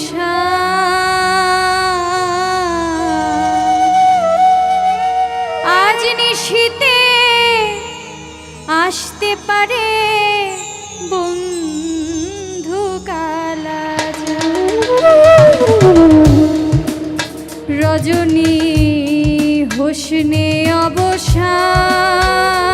আশা। আজ নিশীতে আসতে পারে বন্ধু কালা রজনী হোসনে অবসান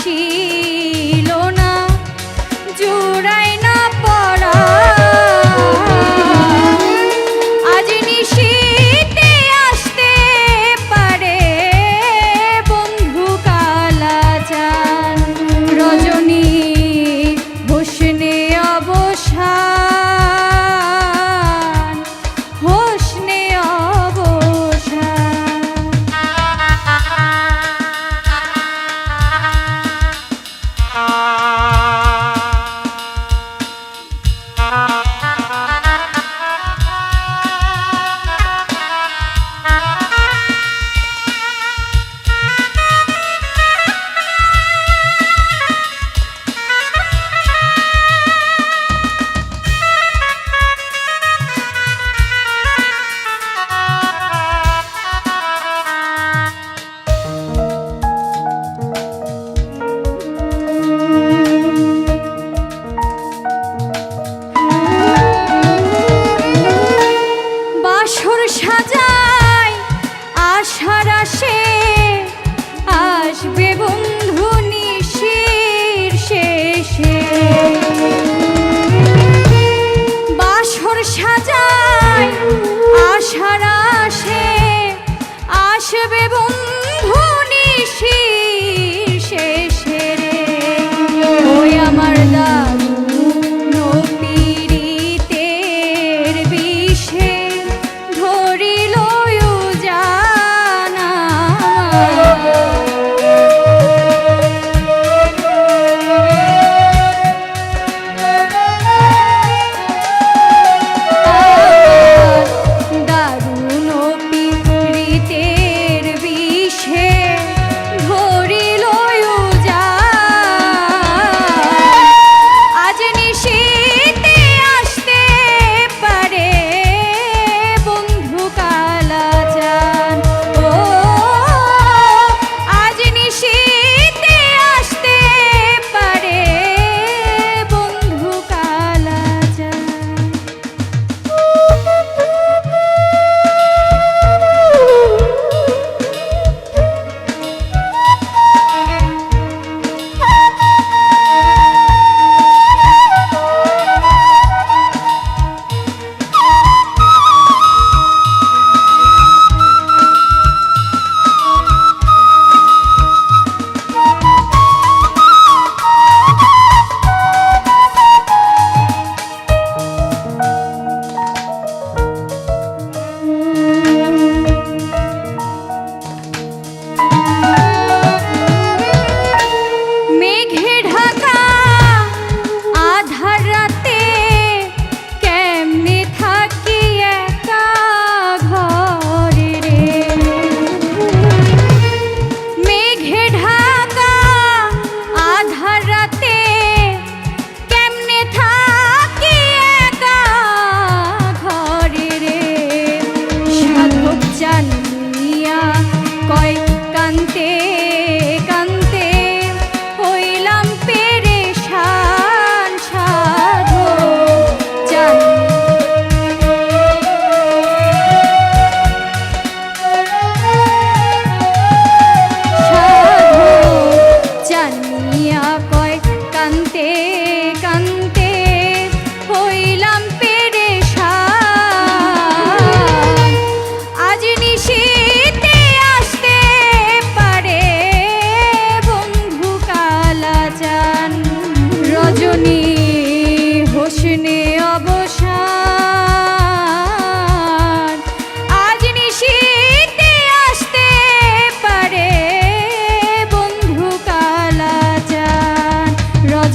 she সাজায় আশারা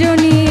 রজনী